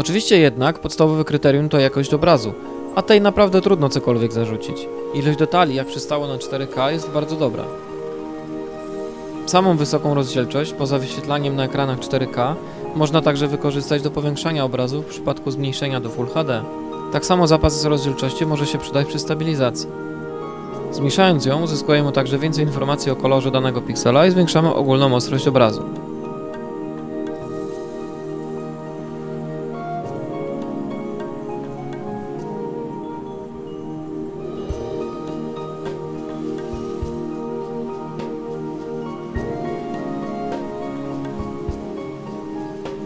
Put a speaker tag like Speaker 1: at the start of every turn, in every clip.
Speaker 1: Oczywiście jednak podstawowe kryterium to jakość obrazu, a tej naprawdę trudno cokolwiek zarzucić. Ilość detali, jak przystało na 4K, jest bardzo dobra. Samą wysoką rozdzielczość, poza wyświetlaniem na ekranach 4K, można także wykorzystać do powiększania obrazu w przypadku zmniejszenia do Full HD. Tak samo zapas rozdzielczości może się przydać przy stabilizacji. Zmniejszając ją, uzyskujemy także więcej informacji o kolorze danego piksela i zwiększamy ogólną ostrość obrazu.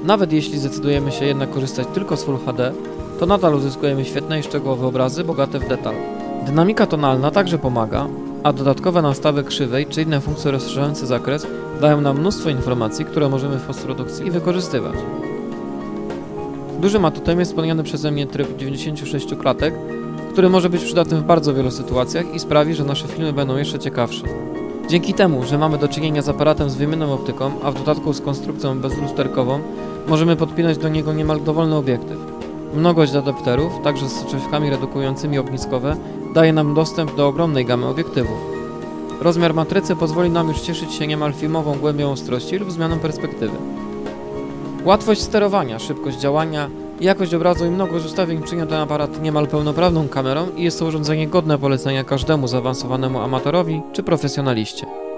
Speaker 1: Nawet jeśli zdecydujemy się jednak korzystać tylko z Full HD, to nadal uzyskujemy świetne i szczegółowe obrazy bogate w detal. Dynamika tonalna także pomaga, a dodatkowe nastawy krzywej czy inne funkcje rozszerzające zakres dają nam mnóstwo informacji, które możemy w postprodukcji wykorzystywać. Dużym atutem jest wspomniany przeze mnie tryb 96 klatek, który może być przydatny w bardzo wielu sytuacjach i sprawi, że nasze filmy będą jeszcze ciekawsze. Dzięki temu, że mamy do czynienia z aparatem z wymienną optyką, a w dodatku z konstrukcją bezlusterkową, możemy podpinać do niego niemal dowolny obiektyw. Mnogość adapterów, także z soczewkami redukującymi ogniskowe, daje nam dostęp do ogromnej gamy obiektywów. Rozmiar matrycy pozwoli nam już cieszyć się niemal filmową głębią ostrości lub zmianą perspektywy. Łatwość sterowania, szybkość działania, jakość obrazu i mnogość ustawień czynią ten aparat niemal pełnoprawną kamerą i jest to urządzenie godne polecenia każdemu zaawansowanemu amatorowi czy profesjonaliście.